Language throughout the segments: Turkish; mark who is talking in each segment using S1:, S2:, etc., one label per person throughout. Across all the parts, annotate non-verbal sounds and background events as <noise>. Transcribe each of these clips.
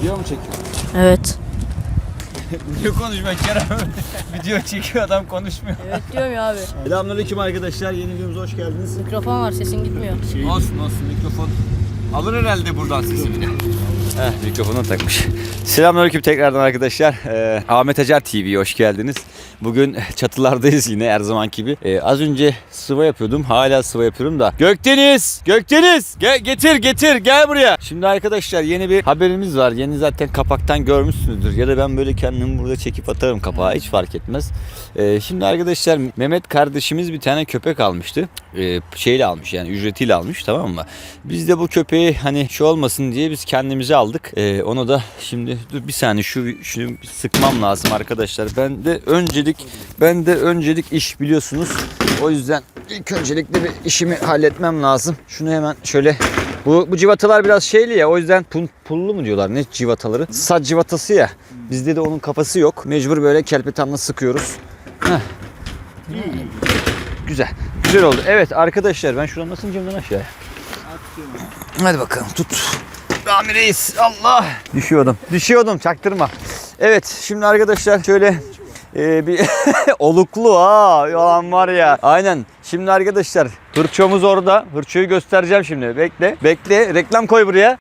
S1: Video mu çekiyor?
S2: Evet. <laughs>
S1: Niye konuşmak Kerem? <laughs> Video çekiyor adam konuşmuyor.
S2: Evet diyorum ya abi.
S1: Selamünaleyküm arkadaşlar. Yeni videomuza hoş geldiniz.
S2: Mikrofon var sesin gitmiyor.
S1: Olsun olsun mikrofon. Alır herhalde buradan sesini de. Heh, mikrofonu takmış. Selamünaleyküm tekrardan arkadaşlar. Ee, Ahmet Acar TV'ye hoş geldiniz. Bugün çatılardayız yine her zaman gibi. Ee, az önce sıva yapıyordum. Hala sıva yapıyorum da. Gökdeniz! Gökdeniz! Gel, getir getir gel buraya. Şimdi arkadaşlar yeni bir haberimiz var. Yeni zaten kapaktan görmüşsünüzdür. Ya da ben böyle kendimi burada çekip atarım kapağı. Hiç fark etmez. Ee, şimdi arkadaşlar Mehmet kardeşimiz bir tane köpek almıştı. Ee, şeyle almış yani ücretiyle almış tamam mı? Biz de bu köpeği hani şu olmasın diye biz kendimize aldık. Ee, onu da şimdi dur bir saniye şu şunu sıkmam lazım arkadaşlar. Ben de öncelik ben de öncelik iş biliyorsunuz. O yüzden ilk öncelikle bir işimi halletmem lazım. Şunu hemen şöyle bu, bu civatalar biraz şeyli ya o yüzden pul, pullu mu diyorlar ne civataları? Saç civatası ya. Bizde de onun kafası yok. Mecbur böyle kelpetanla sıkıyoruz. Heh. Güzel. Güzel oldu. Evet arkadaşlar ben şuradan nasıl camdan aşağıya? Hadi bakalım tut. Rami Reis Allah. Düşüyordum. Düşüyordum çaktırma. Evet şimdi arkadaşlar şöyle e, bir <laughs> oluklu ha yalan var ya. Aynen. Şimdi arkadaşlar hırçomuz orada. Hırçoyu göstereceğim şimdi. Bekle. Bekle. Reklam koy buraya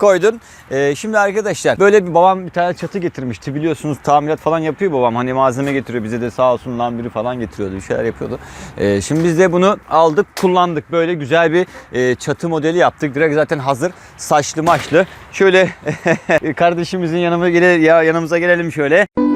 S1: koydun. Ee, şimdi arkadaşlar böyle bir babam bir tane çatı getirmişti biliyorsunuz tamirat falan yapıyor babam hani malzeme getiriyor bize de sağ olsun lan biri falan getiriyordu bir şeyler yapıyordu. Ee, şimdi biz de bunu aldık kullandık böyle güzel bir e, çatı modeli yaptık direkt zaten hazır saçlı maçlı. Şöyle <laughs> kardeşimizin yanıma gele, ya yanımıza gelelim şöyle.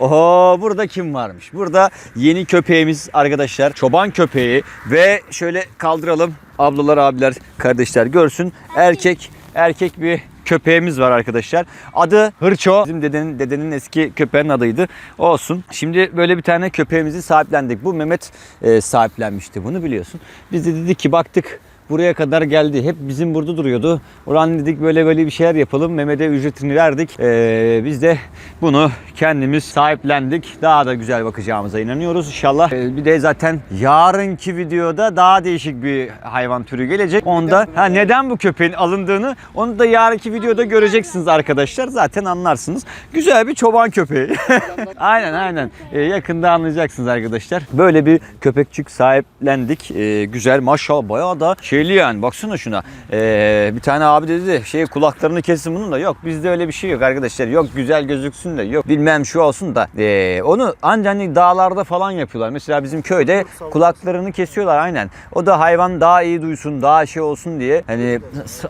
S1: Oho burada kim varmış? Burada yeni köpeğimiz arkadaşlar. Çoban köpeği ve şöyle kaldıralım. Ablalar, abiler, kardeşler görsün. Erkek erkek bir köpeğimiz var arkadaşlar. Adı Hırço. Bizim dedenin dedenin eski köpeğinin adıydı. Olsun. Şimdi böyle bir tane köpeğimizi sahiplendik. Bu Mehmet e, sahiplenmişti bunu biliyorsun. Biz de dedik ki baktık buraya kadar geldi. Hep bizim burada duruyordu. Ulan dedik böyle böyle bir şeyler yapalım. Mehmet'e ücretini verdik. Ee, biz de bunu kendimiz sahiplendik. Daha da güzel bakacağımıza inanıyoruz inşallah. Ee, bir de zaten yarınki videoda daha değişik bir hayvan türü gelecek. Onda ha, neden bu köpeğin alındığını onu da yarınki videoda göreceksiniz arkadaşlar. Zaten anlarsınız. Güzel bir çoban köpeği. <laughs> aynen aynen. Ee, yakında anlayacaksınız arkadaşlar. Böyle bir köpekçik sahiplendik. Ee, güzel maşallah bayağı da şeyli yani. Baksana şuna. Ee, bir tane abi dedi şey kulaklarını kesin bunun da. Yok bizde öyle bir şey yok arkadaşlar. Yok güzel gözüksün de yok bilmem şu olsun da. Ee, onu ancak hani dağlarda falan yapıyorlar. Mesela bizim köyde kulaklarını kesiyorlar aynen. O da hayvan daha iyi duysun, daha şey olsun diye. Hani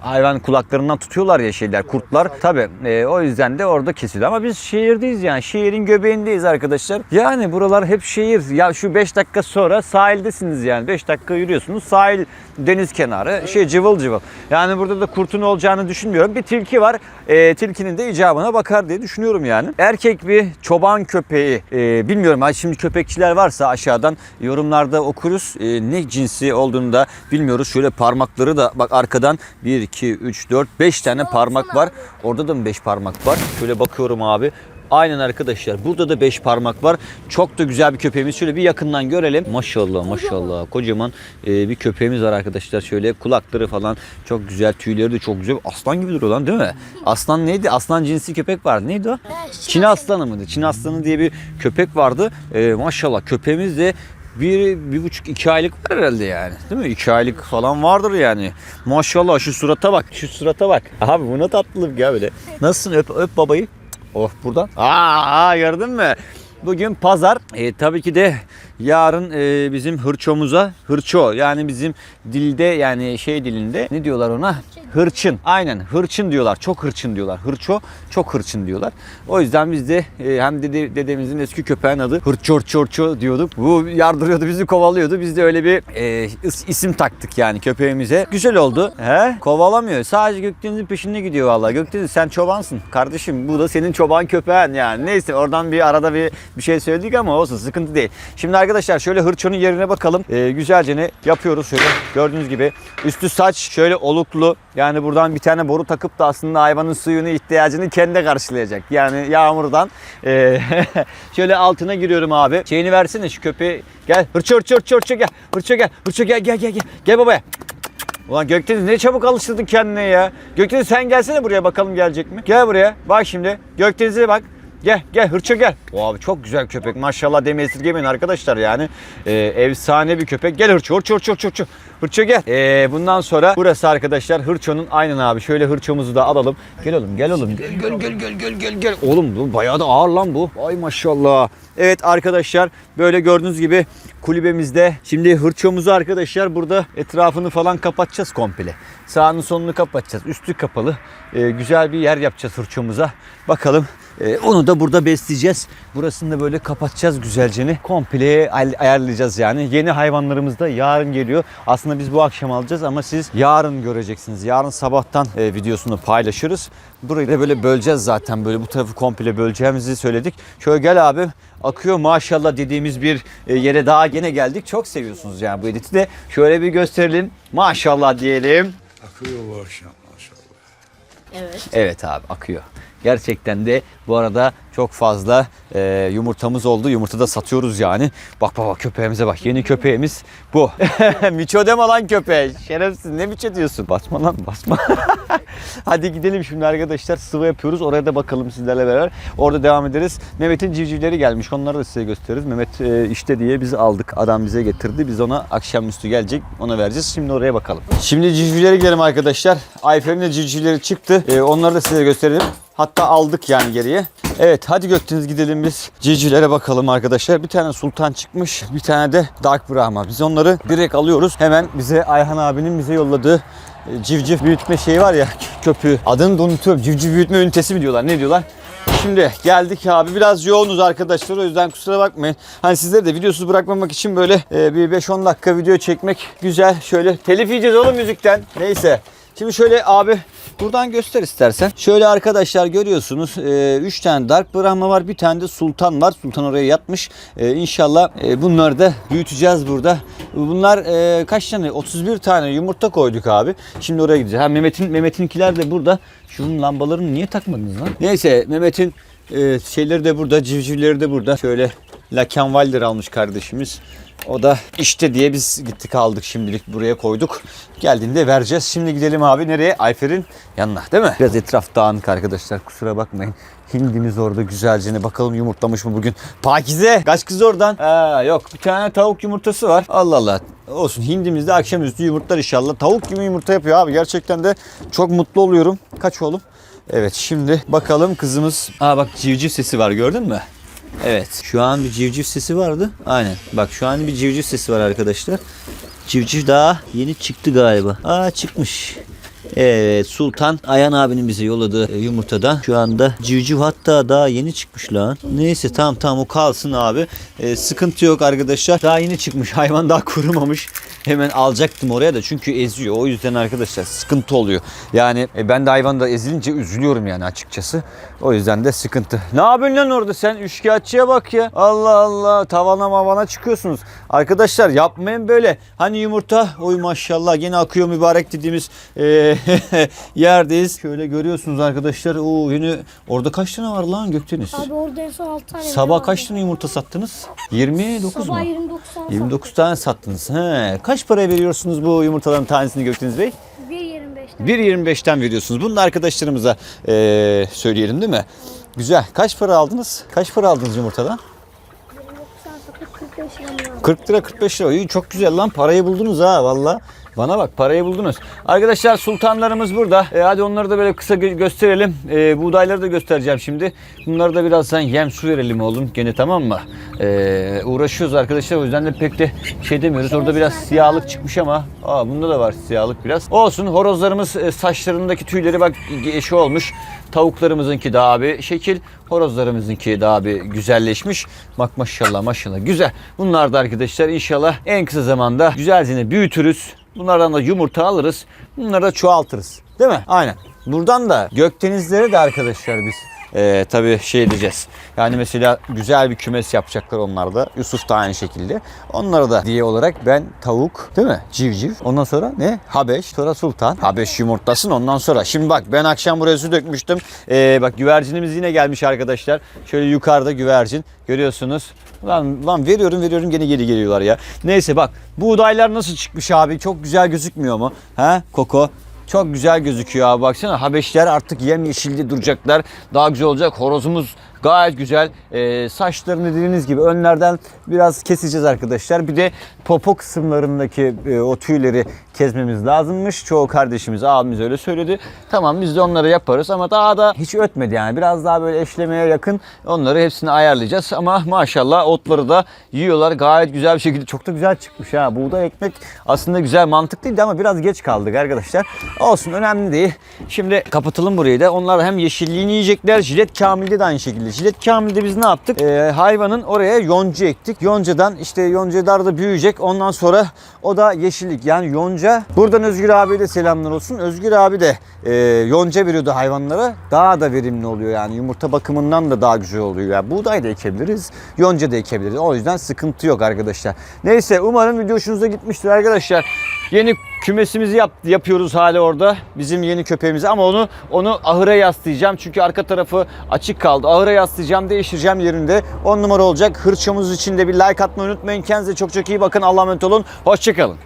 S1: hayvan kulaklarından tutuyorlar ya şeyler, kurtlar. Tabii e, o yüzden de orada kesiliyor. Ama biz şehirdeyiz yani. Şehrin göbeğindeyiz arkadaşlar. Yani buralar hep şehir. Ya şu 5 dakika sonra sahildesiniz yani. 5 dakika yürüyorsunuz. Sahil, deniz kenarı, şey cıvıl cıvıl. Yani burada da kurtun olacağını düşünmüyorum. Bir tilki var. E, tilkinin de icabına bakar diye düşünüyorum yani. Erkek bir çoban köpeği. E, bilmiyorum. Şimdi köpekçiler varsa aşağıdan yorumlarda okuruz. E, ne cinsi olduğunu da bilmiyoruz. Şöyle parmakları da bak arkadan 1, 2, 3, 4, 5 tane parmak var. Orada da mı 5 parmak var? Şöyle bakıyorum abi. Aynen arkadaşlar. Burada da 5 parmak var. Çok da güzel bir köpeğimiz. Şöyle bir yakından görelim. Maşallah maşallah. Kocaman e, bir köpeğimiz var arkadaşlar. Şöyle kulakları falan çok güzel. Tüyleri de çok güzel. Aslan gibi duruyor lan değil mi? Aslan neydi? Aslan cinsi köpek vardı. Neydi o? Çin aslanı mıydı? Çin aslanı diye bir köpek vardı. E, maşallah köpeğimiz de bir, bir buçuk iki aylık var herhalde yani. Değil mi? İki aylık falan vardır yani. Maşallah şu surata bak. Şu surata bak. Abi bu ne tatlılık ya böyle. Nasılsın? Öp, öp babayı. Oh buradan. Aa, aa gördün mü? Bugün pazar. E, tabii ki de yarın e, bizim hırçomuza hırço yani bizim dilde yani şey dilinde ne diyorlar ona? Hırçın. Aynen hırçın diyorlar. Çok hırçın diyorlar. Hırço çok hırçın diyorlar. O yüzden biz de e, hem dede, dedemizin eski köpeğin adı hırçor çorço diyorduk. Bu yardırıyordu bizi kovalıyordu. Biz de öyle bir e, is- isim taktık yani köpeğimize. Güzel oldu. He? Kovalamıyor. Sadece Gökdeniz'in peşinde gidiyor vallahi. Gökdeniz sen çobansın. Kardeşim bu da senin çoban köpeğin yani. Neyse oradan bir arada bir bir şey söyledik ama olsun sıkıntı değil. Şimdi arkadaşlar şöyle hırçonun yerine bakalım. Ee, güzelce ne yapıyoruz şöyle gördüğünüz gibi. Üstü saç şöyle oluklu. Yani buradan bir tane boru takıp da aslında hayvanın suyunu ihtiyacını kendi karşılayacak. Yani yağmurdan. Ee, <laughs> şöyle altına giriyorum abi. Şeyini versene şu köpeği. Gel hırçı hırçı hırçı hırçı gel. Hırçı gel. Hırçı gel gel gel gel. Gel babaya. Ulan Gökdeniz ne çabuk alıştırdın kendine ya. Gökdeniz sen gelsene buraya bakalım gelecek mi? Gel buraya. Bak şimdi. Gökdeniz'e bak. Gel gel hırça gel. O abi çok güzel köpek. Maşallah deme esirgemeyin arkadaşlar yani. Ee, efsane bir köpek. Gel hırça hırça hırça hırça hırça. Hırça gel. Ee, bundan sonra burası arkadaşlar hırçonun aynen abi. Şöyle hırçamızı da alalım. Gel oğlum gel oğlum. Gel gel gel gel gel gel gel. Oğlum bu bayağı da ağır lan bu. Ay maşallah. Evet arkadaşlar böyle gördüğünüz gibi kulübemizde şimdi hırçomuzu arkadaşlar burada etrafını falan kapatacağız komple. Sağını sonunu kapatacağız. Üstü kapalı. Ee, güzel bir yer yapacağız hırçomuza. Bakalım ee, onu da burada besleyeceğiz. Burasını da böyle kapatacağız güzelce. Komple ay- ayarlayacağız yani. Yeni hayvanlarımız da yarın geliyor. Aslında biz bu akşam alacağız ama siz yarın göreceksiniz. Yarın sabahtan e, videosunu paylaşırız. Burayı da böyle böleceğiz zaten. Böyle bu tarafı komple böleceğimizi söyledik. Şöyle gel abi. Akıyor maşallah dediğimiz bir e, yere daha gene geldik. Çok seviyorsunuz yani bu editi de. Şöyle bir gösterelim. Maşallah diyelim.
S3: Akıyor bu akşam maşallah.
S2: Evet.
S1: Evet abi akıyor. Gerçekten de bu arada çok fazla e, yumurtamız oldu. Yumurta da satıyoruz yani. Bak bak köpeğimize bak. Yeni köpeğimiz bu. <laughs> miço deme lan köpeğe. Şerefsiz ne miço diyorsun? Basma lan basma. <laughs> Hadi gidelim şimdi arkadaşlar. Sıvı yapıyoruz. Oraya da bakalım sizlerle beraber. Orada devam ederiz. Mehmet'in civcivleri gelmiş. Onları da size gösteririz. Mehmet e, işte diye biz aldık. Adam bize getirdi. Biz ona akşamüstü gelecek. Ona vereceğiz. Şimdi oraya bakalım. Şimdi civcivlere gidelim arkadaşlar. Ayfer'in de civcivleri çıktı. E, onları da size gösterelim. Hatta aldık yani geriye. Evet hadi Gökdeniz gidelim biz civcivlere bakalım arkadaşlar. Bir tane sultan çıkmış. Bir tane de Dark Brahma. Biz onları direkt alıyoruz. Hemen bize Ayhan abinin bize yolladığı e, civciv büyütme şeyi var ya köpüğü. Adını da unutuyorum. Civciv büyütme ünitesi mi diyorlar? Ne diyorlar? Şimdi geldik abi. Biraz yoğunuz arkadaşlar. O yüzden kusura bakmayın. Hani sizleri de videosuz bırakmamak için böyle e, bir 5-10 dakika video çekmek güzel. Şöyle telif yiyeceğiz oğlum müzikten. Neyse. Şimdi şöyle abi buradan göster istersen. Şöyle arkadaşlar görüyorsunuz 3 tane Dark Brahma var. Bir tane de Sultan var. Sultan oraya yatmış. E, inşallah e, bunları da büyüteceğiz burada. Bunlar e, kaç tane? 31 tane yumurta koyduk abi. Şimdi oraya gideceğiz. Ha Mehmet'in Mehmet'inkiler de burada. Şunun lambalarını niye takmadınız lan? Neyse Mehmet'in e, şeyleri de burada, civcivleri de burada. Şöyle Lakenwalder almış kardeşimiz. O da işte diye biz gittik aldık şimdilik buraya koyduk. Geldiğinde vereceğiz. Şimdi gidelim abi nereye? Ayfer'in yanına değil mi? Biraz etraf dağınık arkadaşlar kusura bakmayın. Hindimiz orada güzelce bakalım yumurtlamış mı bugün? Pakize kaç kız oradan? Ha, yok bir tane tavuk yumurtası var. Allah Allah. Olsun hindimiz de akşamüstü yumurtlar inşallah. Tavuk gibi yumurta yapıyor abi. Gerçekten de çok mutlu oluyorum. Kaç oğlum? Evet şimdi bakalım kızımız. Aa bak civciv sesi var gördün mü? Evet şu an bir civciv sesi vardı. Aynen bak şu an bir civciv sesi var arkadaşlar. Civciv daha yeni çıktı galiba. Aa çıkmış. Evet Sultan Ayhan abinin bize yolladığı e, yumurtadan şu anda civciv hatta daha yeni çıkmış lan. Neyse tamam tamam o kalsın abi. Ee, sıkıntı yok arkadaşlar. Daha yeni çıkmış hayvan daha kurumamış. Hemen alacaktım oraya da çünkü eziyor. O yüzden arkadaşlar sıkıntı oluyor. Yani e, ben de hayvan da ezilince üzülüyorum yani açıkçası. O yüzden de sıkıntı. Ne yapıyorsun lan orada sen? Üçkağıtçıya bak ya. Allah Allah tavana mavana çıkıyorsunuz. Arkadaşlar yapmayın böyle. Hani yumurta oy maşallah gene akıyor mübarek dediğimiz e, <laughs> yerdeyiz. Şöyle görüyorsunuz arkadaşlar. Oo yine orada kaç tane var lan Gökdeniz?
S4: Abi orada en son 6 tane
S1: Sabah kaç tane yumurta sattınız? 29 mu?
S4: Sabah 29 tane
S1: 29 tane sattınız. He. Kaç paraya veriyorsunuz bu yumurtaların tanesini Gökdeniz Bey?
S4: 1.25'ten.
S1: 1.25'ten veriyorsunuz. Bunu da arkadaşlarımıza eee, söyleyelim değil mi? Güzel. Kaç para aldınız? Kaç para aldınız yumurtadan?
S4: 29 tane satıp 45 lira mı aldım?
S1: 40 lira 45 lira. İyi, çok güzel lan. Parayı buldunuz ha valla. Bana bak parayı buldunuz. Arkadaşlar sultanlarımız burada. E, hadi onları da böyle kısa gö- gösterelim. E, buğdayları da göstereceğim şimdi. Bunları da birazdan yem su verelim oğlum. Gene tamam mı? E, uğraşıyoruz arkadaşlar. O yüzden de pek de şey demiyoruz. Orada biraz siyahlık çıkmış ama. Aa, bunda da var siyahlık biraz. Olsun horozlarımız e, saçlarındaki tüyleri bak eşi olmuş. Tavuklarımızınki daha bir şekil. Horozlarımızınki daha bir güzelleşmiş. Bak maşallah maşallah güzel. Bunlar da arkadaşlar inşallah en kısa zamanda güzelce büyütürüz. Bunlardan da yumurta alırız. Bunları da çoğaltırız. Değil mi? Aynen. Buradan da gökdenizlere de arkadaşlar biz e, tabii şey edeceğiz. Yani mesela güzel bir kümes yapacaklar onlar da. Yusuf da aynı şekilde. Onlara da diye olarak ben tavuk değil mi? Civciv. Ondan sonra ne? Habeş. Sonra sultan. Habeş yumurtlasın ondan sonra. Şimdi bak ben akşam buraya su dökmüştüm. Ee, bak güvercinimiz yine gelmiş arkadaşlar. Şöyle yukarıda güvercin. Görüyorsunuz. Lan, lan veriyorum veriyorum gene geri geliyorlar ya. Neyse bak buğdaylar nasıl çıkmış abi? Çok güzel gözükmüyor mu? Ha Koko? Çok güzel gözüküyor abi baksana. Habeşler artık yem yeşilde duracaklar. Daha güzel olacak. Horozumuz gayet güzel. Ee, saçlarını dediğiniz gibi önlerden biraz keseceğiz arkadaşlar. Bir de popo kısımlarındaki e, o tüyleri kesmemiz lazımmış. Çoğu kardeşimiz abimiz öyle söyledi. Tamam biz de onları yaparız ama daha da hiç ötmedi yani. Biraz daha böyle eşlemeye yakın onları hepsini ayarlayacağız. Ama maşallah otları da yiyorlar gayet güzel bir şekilde. Çok da güzel çıkmış ha. Buğday ekmek aslında güzel mantıklıydı ama biraz geç kaldık arkadaşlar. Olsun önemli değil. Şimdi kapatalım burayı da. Onlar hem yeşilliğini yiyecekler. Jilet Kamil'de de aynı şekilde. Jilet Kamil'de biz ne yaptık? Ee, hayvanın oraya yonca ektik. Yoncadan işte yoncalar da büyüyecek. Ondan sonra o da yeşillik. Yani yonca. Buradan Özgür abiye de selamlar olsun. Özgür abi de e, yonca veriyordu hayvanlara. Daha da verimli oluyor yani. Yumurta bakımından da daha güzel oluyor. Yani buğday da ekebiliriz. Yonca da ekebiliriz. O yüzden sıkıntı yok arkadaşlar. Neyse umarım video hoşunuza gitmiştir arkadaşlar. Yeni kümesimizi yap, yapıyoruz hala orada. Bizim yeni köpeğimizi ama onu onu ahıra yaslayacağım. Çünkü arka tarafı açık kaldı. Ahıra yaslayacağım, değiştireceğim yerinde. 10 numara olacak. Hırçamız için de bir like atmayı unutmayın. Kendinize çok çok iyi bakın. Allah'a emanet olun. Hoşçakalın.